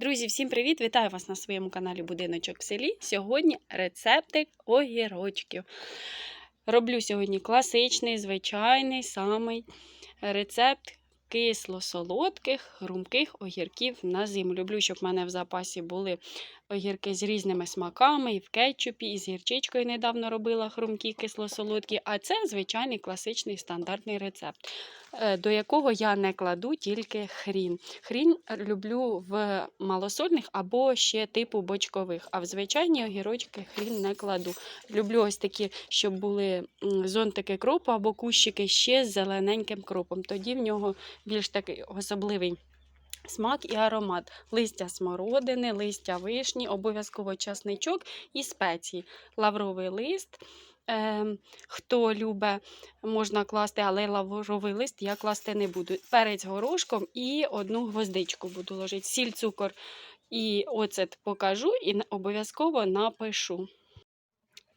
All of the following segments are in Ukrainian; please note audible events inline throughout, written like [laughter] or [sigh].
Друзі, всім привіт! Вітаю вас на своєму каналі Будиночок в селі. Сьогодні рецептик огірочків. Роблю сьогодні класичний, звичайний самий рецепт кисло-солодких, хрумких огірків на зиму. Люблю, щоб в мене в запасі були огірки з різними смаками, і в кетчупі, і з гірчичкою недавно робила хрумкі кисло-солодкі. А це звичайний класичний стандартний рецепт, до якого я не кладу тільки хрін. Хрін люблю в малосольних або ще типу бочкових, а в звичайні огірочки хрін не кладу. Люблю ось такі, щоб були зонтики кропу або кущики ще з зелененьким кропом. Тоді в нього більш такий особливий. Смак і аромат. Листя смородини, листя вишні, обов'язково часничок і спеції. Лавровий лист. Е, хто любить, можна класти, але лавровий лист я класти не буду. Перець горошком і одну гвоздичку буду ложити. Сіль, цукор і оцет покажу і обов'язково напишу.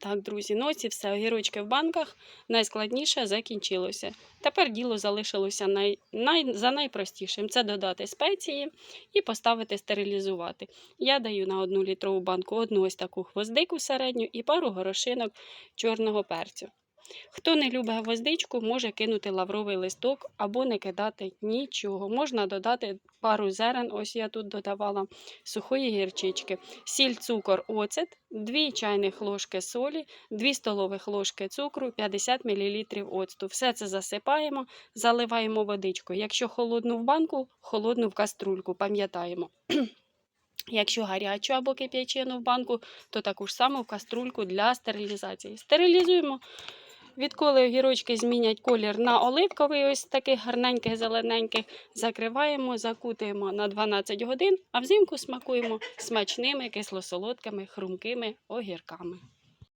Так, друзі, ну ці все огірочки в банках. Найскладніше закінчилося. Тепер діло залишилося най, най, за найпростішим. Це додати спеції і поставити стерилізувати. Я даю на одну літрову банку одну ось таку хвоздику середню і пару горошинок чорного перцю. Хто не любить гвоздичку, може кинути лавровий листок або не кидати нічого. Можна додати пару зерен, ось я тут додавала сухої гірчички, сіль, цукор, оцет, 2 чайних ложки солі, 2 столових ложки цукру, 50 мл оцту. Все це засипаємо, заливаємо водичкою. Якщо холодну в банку, холодну в каструльку, пам'ятаємо. [clears throat] Якщо гарячу або кип'ячену в банку, то таку ж саму в каструльку для стерилізації. Стерилізуємо. Відколи огірочки змінять колір на оливковий, ось таких гарненьких, зелененьких, закриваємо, закутуємо на 12 годин, а взимку смакуємо смачними кисло-солодкими, хрумкими огірками.